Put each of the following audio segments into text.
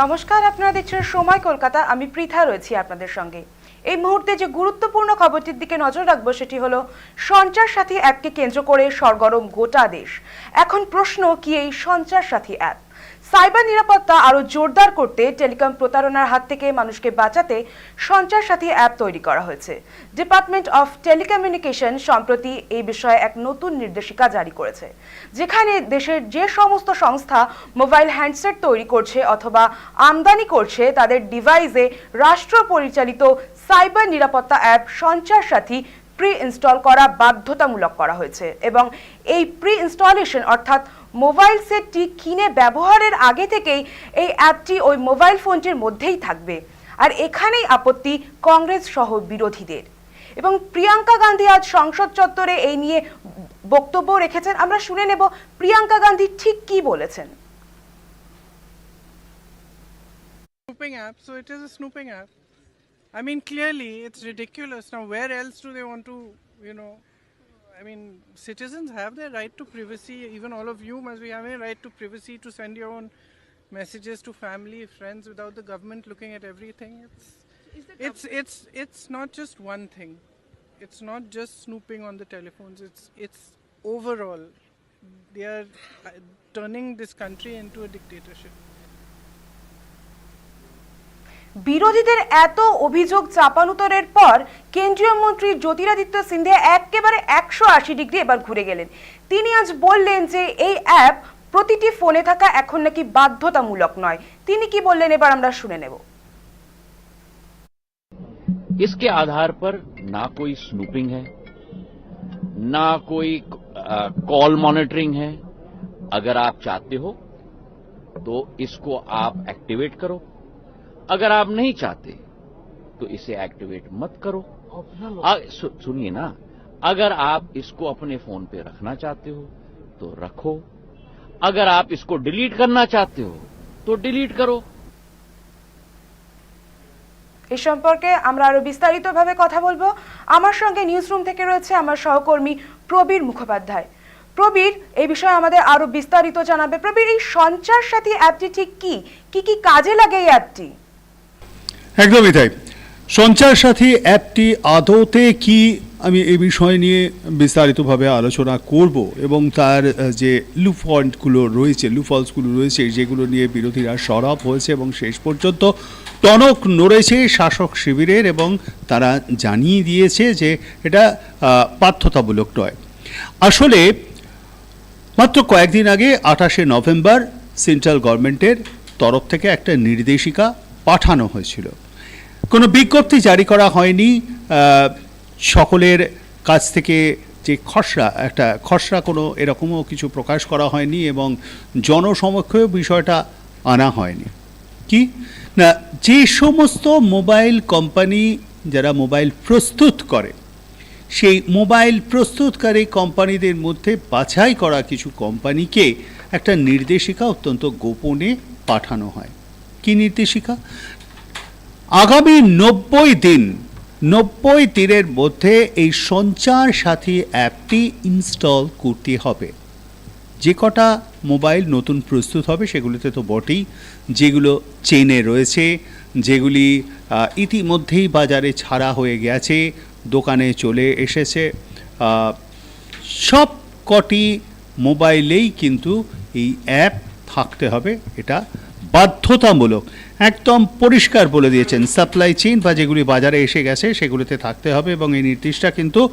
নমস্কার, আপনারা দেখছেন সময় কলকাতা। আমি পৃথা রয়েছি আপনাদের সঙ্গে। এই মুহূর্তে যে গুরুত্বপূর্ণ খবরটির দিকে নজর রাখব সেটি হলো, সঞ্চার সাথী অ্যাপকে কেন্দ্র করে সরগরম গোটা দেশ। এখন প্রশ্ন, কি এই সঞ্চার সাথী অ্যাপ? সাইবার নিরাপত্তা আরও জোরদার করতে টেলিকম প্রতারণার হাত থেকে মানুষকে বাঁচাতে সঞ্চার সাথী অ্যাপ তৈরি করা হয়েছে। ডিপার্টমেন্ট অফ টেলিকমিউনিকেশন সম্প্রতি এই বিষয়ে এক নতুন নির্দেশিকা জারি করেছে, যেখানে দেশের যে সমস্ত সংস্থা মোবাইল হ্যান্ডসেট তৈরি করছে অথবা আমদানি করছে, তাদের ডিভাইসে রাষ্ট্র পরিচালিত সাইবার নিরাপত্তা অ্যাপ সঞ্চার সাথী প্রি ইনস্টল করা বাধ্যতামূলক করা হয়েছে এবং এই প্রি ইনস্টলেশন অর্থাৎ মোবাইল সেটটি কিনে ব্যবহারের আগে থেকেই এই অ্যাপটি ওই মোবাইল ফোনটির মধ্যেই থাকবে আর এখানেই আপত্তি কংগ্রেস সহ বিরোধীদের এবং প্রিয়াঙ্কা গান্ধী আজ সংসদ চত্বরে এই নিয়ে বক্তব্য রেখেছেন আমরা শুনে নেব প্রিয়াঙ্কা গান্ধী ঠিক কি বলেছেন snooping app, so it is a snooping app. I mean, clearly, it's ridiculous. Now, where else do they want to, you know? I mean, citizens have their right to privacy. Even all of you must be having a right to privacy to send your own messages to family, friends, without the government looking at everything. It's it's it's it's not just one thing. It's not just snooping on the telephones. It's it's overall. They are uh, turning this country into a dictatorship. বিরোধীদের এত অভিযোগ চাপানুতরের পর কেন্দ্রীয় মন্ত্রী জ্যোতিরাদিত্য সিন্ধিয়া একেবারে একশো আশি degree এবার ঘুরে গেলেন তিনি আজ বললেন যে এই অ্যাপ প্রতিটি ফোনে থাকা এখন নাকি বাধ্যতামূলক নয় তিনি কি বললেন এবার আমরা শুনে নেব इसके आधार पर ना कोई स्नूपिंग है ना कोई कॉल मॉनिटरिंग है अगर आप चाहते हो तो इसको आप एक्टिवेट करो अगर आप नहीं चाहते तो इसे एक्टिवेट मत करो आ- सु- सुनिए ना अगर आप इसको अपने फोन पे रखना चाहते हो तो रखो अगर आप इसको डिलीट करना चाहते हो तो डिलीट करो এ সম্পর্কে আমরা আরো বিস্তারিতভাবে কথা বলবো আমার সঙ্গে নিউজ রুম থেকে রয়েছে আমার সহকর্মী প্রবীর মুখোপাধ্যায় প্রবীর এই বিষয়ে আমাদের আরো বিস্তারিত জানাবে প্রবীর এই সঞ্চার সাথী অ্যাপটি ঠিক কি কি কি কাজে লাগে এই অ্যাপটি একদমই তাই। সঞ্চার সাথী অ্যাপটি আদৌতে কি আমি এই বিষয় নিয়ে বিস্তারিতভাবে আলোচনা করব এবং তার যে লু পয়েন্টগুলো রয়েছে, লু ফলসগুলো রয়েছে, যেগুলো নিয়ে বিরোধীরা সরব হয়েছে এবং শেষ পর্যন্ত টনক নড়েছে শাসক শিবিরের এবং তারা জানিয়ে দিয়েছে যে এটা বাধ্যতামূলক নয়। আসলে মাত্র কয়েকদিন আগে আঠাশে নভেম্বর সেন্ট্রাল গভর্নমেন্টের তরফ থেকে একটা নির্দেশিকা পাঠানো হয়েছিল। কোনো বিজ্ঞপ্তি জারি করা হয়নি সকলের কাছ থেকে যে খসড়া, একটা খসড়া কোনো এরকমও কিছু প্রকাশ করা হয়নি এবং জনসমক্ষেও বিষয়টা আনা হয়নি। কি? না, যে সমস্ত মোবাইল কোম্পানি যারা মোবাইল প্রস্তুত করে, সেই মোবাইল প্রস্তুতকারী কোম্পানিদের মধ্যে বাছাই করা কিছু কোম্পানিকে একটা নির্দেশিকা অত্যন্ত গোপনে পাঠানো হয়। কি নির্দেশিকা? আগামী নব্বই দিন, নব্বই দিনের মধ্যে এই সঞ্চার সাথী অ্যাপটি ইনস্টল করতে হবে। যে কটা মোবাইল নতুন প্রস্তুত হবে সেগুলিতে তো বটেই, যেগুলো চেনে রয়েছে, যেগুলি ইতিমধ্যেই বাজারে ছাড়া হয়ে গেছে, দোকানে চলে এসেছে সব কটি মোবাইলেই কিন্তু এই অ্যাপ থাকতে হবে, এটা বাধ্যতামূলক, একদম পরিষ্কার বলে দিয়েছেন। সাপ্লাই চেইন বা যেগুলি বাজারে এসে গেছে, সেগুলিতে থাকতে হবে এবং এই নির্দেশটা কিন্তু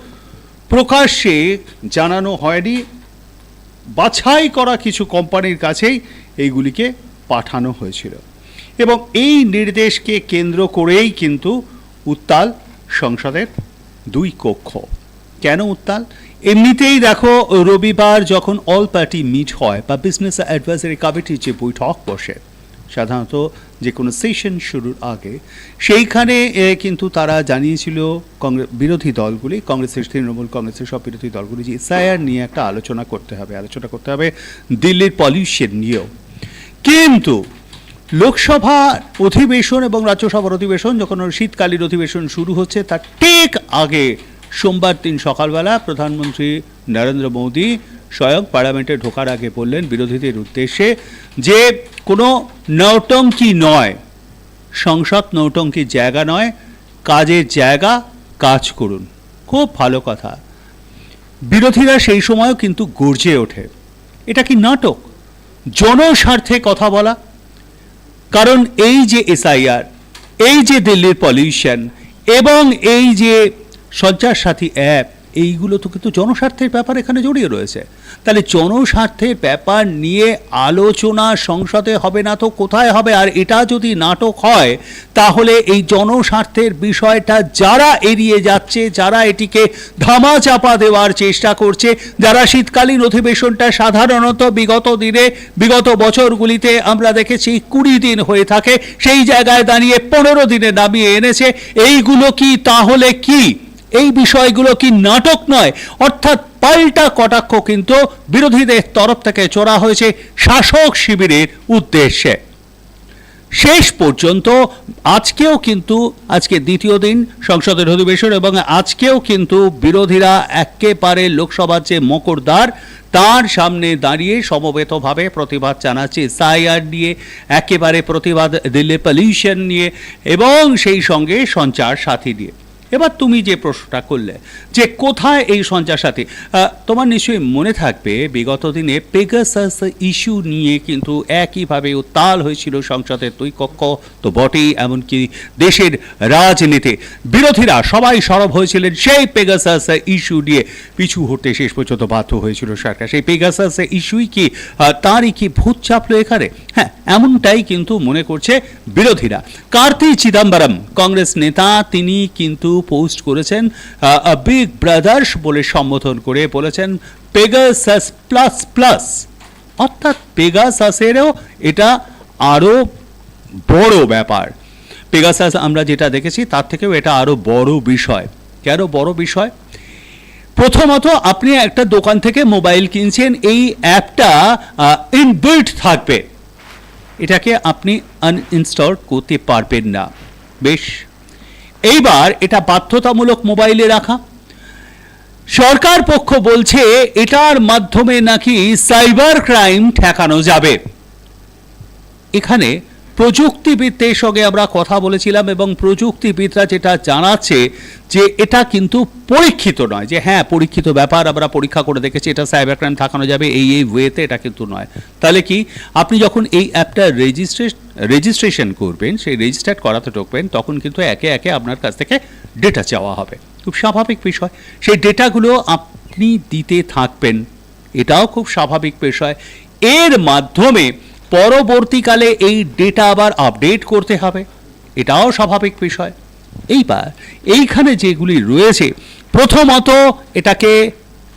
প্রকাশ্যে জানানো হয়নি। বাছাই করা কিছু কোম্পানির কাছেই এইগুলিকে পাঠানো হয়েছিল। এবং এই নির্দেশকে কেন্দ্র করেই কিন্তু উত্তাল সংসদের দুই কক্ষ। কেন উত্তাল? এমনিতেই দেখো, রবিবার যখন অল পার্টি মিট হয় বা বিজনেস অ্যাডভাইজারি কমিটির যে বৈঠক বসে সাধারণত যে কোনো সেশন শুরুর আগে। সেইখানে কিন্তু তারা জানিয়েছিল কংগ্রেস বিরোধী দলগুলি, কংগ্রেসের, তৃণমূল কংগ্রেসের সব বিরোধী দলগুলি যে এসআইআর নিয়ে একটা আলোচনা করতে হবে। আলোচনা করতে হবে দিল্লির পলিউশন নিয়েও। কিন্তু লোকসভা অধিবেশন এবং রাজ্যসভার অধিবেশন যখন শীতকালীন অধিবেশন শুরু হচ্ছে তার ঠিক আগে সোমবার দিন সকালবেলা প্রধানমন্ত্রী নরেন্দ্র মোদী স্বয়ং পার্লামেন্টে ঢোকার আগে বললেন বিরোধীদের উদ্দেশ্যে যে কোনো নৌটঙ্কি নয়, সংসদ নৌটঙ্কির জায়গা নয়, কাজের জায়গা কাজ করুন। খুব ভালো কথা। বিরোধীরা সেই সময়ও কিন্তু গর্জে ওঠে। এটা কি নাটক? জনস্বার্থে কথা বলা? কারণ এই যে এসআইআর, এই যে দিল্লির পলিউশন এবং এই যে সঞ্চার সাথী অ্যাপ এইগুলো তো কিন্তু জনস্বার্থের ব্যাপার এখানে জড়িয়ে রয়েছে। তাহলে জনস্বার্থের ব্যাপার নিয়ে আলোচনা সংসদে হবে না তো কোথায় হবে? আর এটা যদি নাটক হয়, তাহলে এই জনস্বার্থের বিষয়টা যারা এড়িয়ে যাচ্ছে, যারা এটিকে ধামাচাপা দেওয়ার চেষ্টা করছে, যারা শীতকালীন অধিবেশনটা সাধারণত বিগত দিনে, বিগত বছরগুলিতে আমরা দেখেছি কুড়ি দিন হয়ে থাকে, সেই জায়গায় দাঁড়িয়ে পনেরো দিনে নামিয়ে এনেছে। এইগুলো কি তাহলে কি? এই বিষয়গুলো কি নাটক নয়? অর্থাৎ পাল্টা কটাক্ষ কিন্তু বিরোধীদের তরফ থেকে চোরা হয়েছে শাসক শিবিরের উদ্দেশ্যে। শেষ পর্যন্ত আজকেও কিন্তু, আজকে দ্বিতীয় দিন সংসদের অধিবেশন এবং আজকেও কিন্তু বিরোধীরা একেবারে লোকসভার যে মকরদ্বার, তার সামনে দাঁড়িয়ে সমবেতভাবে প্রতিবাদ জানাচ্ছে সাইআর নিয়ে একেবারে প্রতিবাদ দিল্লি পলিউশন নিয়ে এবং সেই সঙ্গে সঞ্চার সাথী নিয়ে। এবার তুমি যে প্রশ্নটা করলে, যে কোথায় এই সঞ্চার সাথী তোমার নিশ্চয়ই মনে থাকবে, বিগত দিনে পেগাসাস ইস্যু নিয়ে কিন্তু একইভাবে উত্তাল হয়েছিল সংসদের দুই কক্ষ, তো বটেই, এমনকি দেশের রাজনীতি। বিরোধীরা সবাই সরব হয়েছিলেন, সেই পেগাসাস ইস্যু নিয়ে পিছু হতে শেষ পর্যন্ত বাধ্য হয়েছিল সরকার। সেই পেগাসাস ইস্যুই কি তারই কি ভূত চাপলো এখানে? হ্যাঁ এমনটাই কিন্তু মনে করছে বিরোধীরা। কার্তি চিদাম্বরম, কংগ্রেস নেতা, তিনি কিন্তু পোস্ট করেছেন বিগ ব্রাদার্স বলে সম্বোধন করে বলেছেন পেগাসাস প্লাস প্লাস অর্থাৎ পেগাসাসেরও এটা আরও বড় ব্যাপার। পেগাসাস আমরা যেটা দেখেছি, তার থেকেও এটা আরও বড় বিষয়। কেন বড় বিষয়? প্রথমত আপনি একটা দোকান থেকে মোবাইল কিনছেন, এই অ্যাপটা ইনবিল্ট থাকবে। এটাকে আপনি আনইনস্টল করতে পারবেন না। বেশ এইবার এটা বাধ্যতামূলক মোবাইলে রাখা। সরকার পক্ষ বলছে এটার মাধ্যমে নাকি সাইবার ক্রাইম ঠেকানো যাবে। এখানে প্রযুক্তিবিদদের সঙ্গে আমরা কথা বলেছিলাম এবং প্রযুক্তিবিদরা যেটা জানাচ্ছে যে এটা কিন্তু পরীক্ষিত নয়, যে হ্যাঁ পরীক্ষিত ব্যাপার, আমরা পরীক্ষা করে দেখেছি, এটা সাইবার ক্রাইম থাকানো যাবে, এই এই ওয়েতে এটা কিন্তু নয়। তাহলে কি, আপনি যখন এই অ্যাপটা রেজিস্ট্রেশন রেজিস্ট্রেশন করবেন, সেই রেজিস্টার্ড করাতে ঢুকবেন, তখন কিন্তু একে একে আপনার কাছ থেকে ডেটা চাওয়া হবে। খুব স্বাভাবিক বিষয়। সেই ডেটাগুলো আপনি দিতে থাকবেন, এটাও খুব স্বাভাবিক বিষয়। এর মাধ্যমে পরবর্তীকালে এই ডেটা আবার আপডেট করতে হবে। এটাও স্বাভাবিক বিষয়। এইবার এইখানে যেগুলি রয়েছে, প্রথমত এটাকে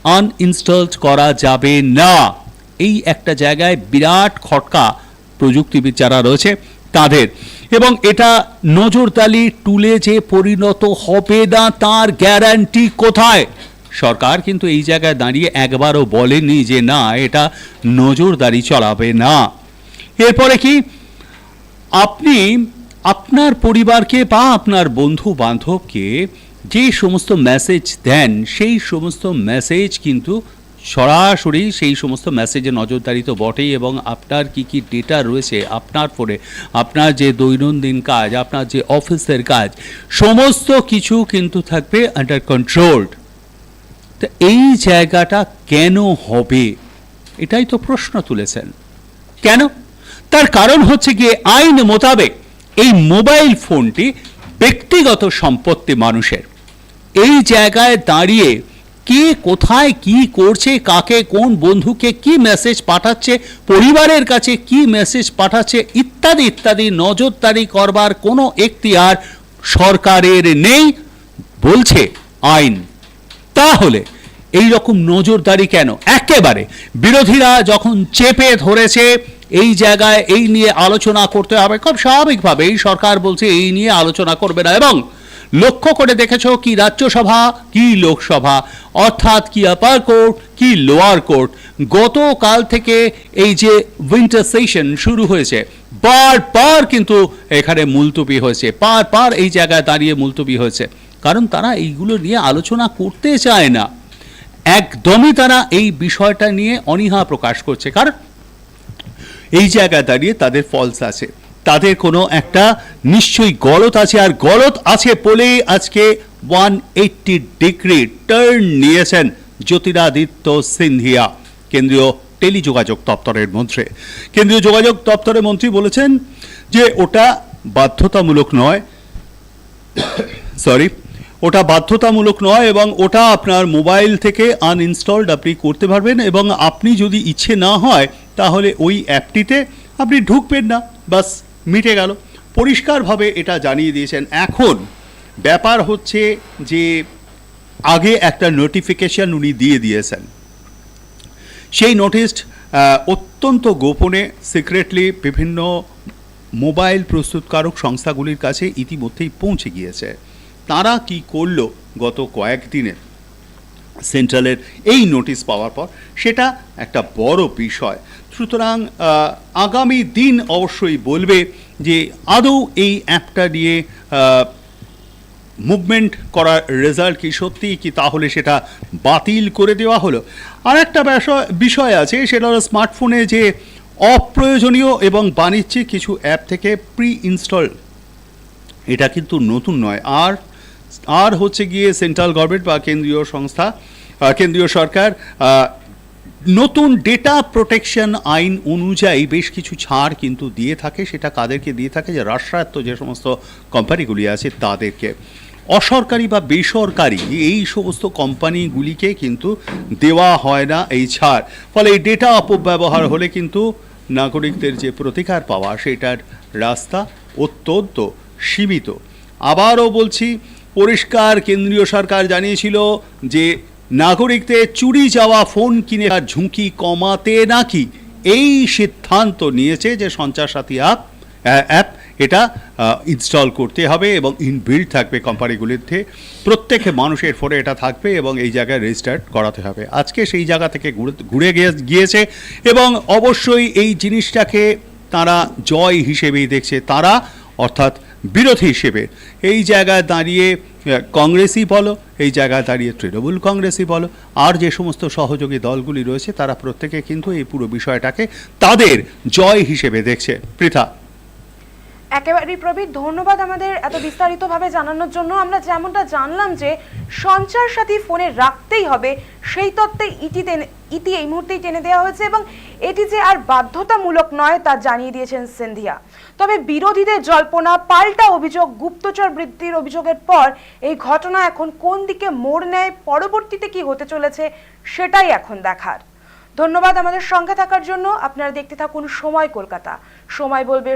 আনইনস্টল করা যাবে না। এই একটা জায়গায় বিরাট খটকা প্রযুক্তিবিদ যারা রয়েছে, তাদের। এবং এটা নজরদারি টুলে যে পরিণত হবে না, তার গ্যারান্টি কোথায়? সরকার কিন্তু এই জায়গায় দাঁড়িয়ে একবারও বলেনি যে না, এটা নজরদারি চলাবে না। এরপরে কি? আপনি আপনার পরিবারকে বা আপনার বন্ধু বান্ধবকে যে সমস্ত মেসেজ দেন, সেই সমস্ত মেসেজ কিন্তু সরাসরি সেই সমস্ত মেসেজে নজরদারি তো বটেই এবং আপনার কি কি ডেটা রয়েছে আপনার ফোনে আপনার যে দৈনন্দিন কাজ, আপনার যে অফিসের কাজ, সমস্ত কিছু কিন্তু থাকবে আন্ডার কন্ট্রোলড তো এই জায়গাটা কেন হবে? এটাই তো প্রশ্ন তুলেছেন। কেন? তার কারণ হচ্ছে গিয়ে আইন মোতাবেক এই মোবাইল ফোনটি ব্যক্তিগত সম্পত্তি মানুষের। এই জায়গায় দাঁড়িয়ে কে কোথায় কি করছে, কাকে কোন বন্ধুকে কি মেসেজ পাঠাচ্ছে, পরিবারের কাছে কি মেসেজ পাঠাচ্ছে, ইত্যাদি ইত্যাদি নজরদারি করবার কোনো এখতিয়ার সরকারের নেই বলছে আইন। তাহলে এই রকম নজরদারি কেন? একেবারে বিরোধীরা যখন চেপে ধরেছে এই জায়গায় এই নিয়ে আলোচনা করতে হবে। খুব স্বাভাবিকভাবে এই সরকার বলছে এই নিয়ে আলোচনা করবে না এবং লক্ষ্য করে দেখেছ কি রাজ্যসভা, কি লোকসভা, অর্থাৎ কি আপার কোর্ট কি লোয়ার কোর্ট গতকাল থেকে এই যে উইন্টার সেশন শুরু হয়েছে বারবার কিন্তু এখানে মুলতুবি হয়েছে পার পার এই জায়গায় দাঁড়িয়ে মুলতুবি হয়েছে। কারণ তারা এইগুলো নিয়ে আলোচনা করতে চায় না। একদমই তারা এই বিষয়টা নিয়ে অনীহা প্রকাশ করছে। কারণ এই জায়গায় দাঁড়িয়ে তাদের ফলস আছে। তাদের কোনো একটা নিশ্চয়ই গলত আছে, আর গলত আছে বলেই আজকে ওয়ান এইটটি ডিগ্রি টার্ন নিয়েছেন জ্যোতিরাদিত্য সিন্ধিয়া, কেন্দ্রীয় টেলিযোগাযোগ দপ্তরের মন্ত্রী। কেন্দ্রীয় যোগাযোগ দপ্তরের মন্ত্রী বলেছেন যে ওটা বাধ্যতামূলক নয় সরি ওটা বাধ্যতামূলক নয় এবং ওটা আপনার মোবাইল থেকে আনইনস্টলড আপনি করতে পারবেন এবং আপনি যদি ইচ্ছে না হয় তাহলে ওই অ্যাপটিতে আপনি ঢুকবেন না। বাস, মিটে গেল। পরিষ্কারভাবে এটা জানিয়ে দিয়েছেন। এখন ব্যাপার হচ্ছে যে আগে একটা নোটিফিকেশন উনি দিয়ে দিয়েছেন। সেই নোটিশ অত্যন্ত গোপনে সিক্রেটলি বিভিন্ন মোবাইল প্রস্তুতকারক সংস্থাগুলির কাছে ইতিমধ্যেই পৌঁছে গিয়েছে। তারা কি করল গত কয়েকদিনে? সেন্ট্রালের এই নোটিশ পাওয়ার পর সেটা একটা বড় বিষয়। সুতরাং আগামী দিন অবশ্যই বলবে যে আদৌ এই অ্যাপটা নিয়ে মুভমেন্ট করার রেজাল্ট কি সত্যি কি তাহলে সেটা বাতিল করে দেওয়া হলো। আর একটা বিষয় আছে, সেটা হলো স্মার্টফোনে যে অপ্রয়োজনীয় এবং বাণিজ্যিক কিছু অ্যাপ থেকে প্রি ইনস্টল এটা কিন্তু নতুন নয়। আর আর হচ্ছে গিয়ে সেন্ট্রাল গভর্নমেন্ট বা কেন্দ্রীয় সংস্থা কেন্দ্রীয় সরকার নতুন ডেটা প্রোটেকশন আইন অনুযায়ী বেশ কিছু ছাড় কিন্তু দিয়ে থাকে, সেটা কাদেরকে দিয়ে থাকে? যে রাষ্ট্রায়ত্ত যে সমস্ত কোম্পানিগুলি আছে তাদেরকে। অসরকারি বা বেসরকারি এই সমস্ত কোম্পানিগুলিকে কিন্তু দেওয়া হয় না এই ছাড়। ফলে এই ডেটা অপব্যবহার হলে কিন্তু নাগরিকদের যে প্রতিকার পাওয়া, সেটার রাস্তা অত্যন্ত সীমিত। আবারও বলছি, পরিষ্কার কেন্দ্রীয় সরকার জানিয়েছিল যে নাগরিকদের চুরি যাওয়া ফোন কিনে ঝুঁকি কমাতে নাকি এই সিদ্ধান্ত নিয়েছে যে সঞ্চার সাথী অ্যাপ অ্যাপ এটা ইনস্টল করতে হবে এবং ইনবিল্ড থাকবে কোম্পানিগুলিতে প্রত্যেক মানুষের ফোনে এটা থাকবে এবং এই জায়গায় রেজিস্টার্ড করাতে হবে। আজকে সেই জায়গা থেকে ঘুরে- ঘুরে গিয়ে- গিয়েছে এবং অবশ্যই এই জিনিসটাকে তারা জয় হিসেবেই দেখছে। তারা অর্থাৎ বিরোধী হিসেবে। এই জায়গায় দাঁড়িয়ে কংগ্রেসই বলো, এই জায়গায় দাঁড়িয়ে তৃণমূল কংগ্রেসই বলো, আর যে সমস্ত সহযোগী দলগুলি রয়েছে তারা প্রত্যেকে কিন্তু এই পুরো বিষয়টাকে তাদের জয় হিসেবে দেখছে। পৃথা। একেবারেই প্রবীর, ধন্যবাদ আমাদের এত বিস্তারিতভাবে জানানোর জন্য। আমরা যেমনটা জানলাম যে সঞ্চার সাথী ফোনে রাখতেই হবে, সেই তত্ত্বে ইতি ইতি এই মুহূর্তেই টেনে দেওয়া হয়েছে এবং এটি যে আর বাধ্যতামূলক নয় তা জানিয়ে দিয়েছেন সিন্ধিয়া। তবে বিরোধীদের জল্পনা, পাল্টা অভিযোগ, গুপ্তচর বৃদ্ধির অভিযোগের পর এই ঘটনা এখন কোন দিকে মোড় নেয়, পরবর্তীতে কি হতে চলেছে, সেটাই এখন দেখার। ধন্যবাদ আমাদের সঙ্গে থাকার জন্য। আপনারা দেখতে থাকুন সময় কলকাতা। সময় বলবে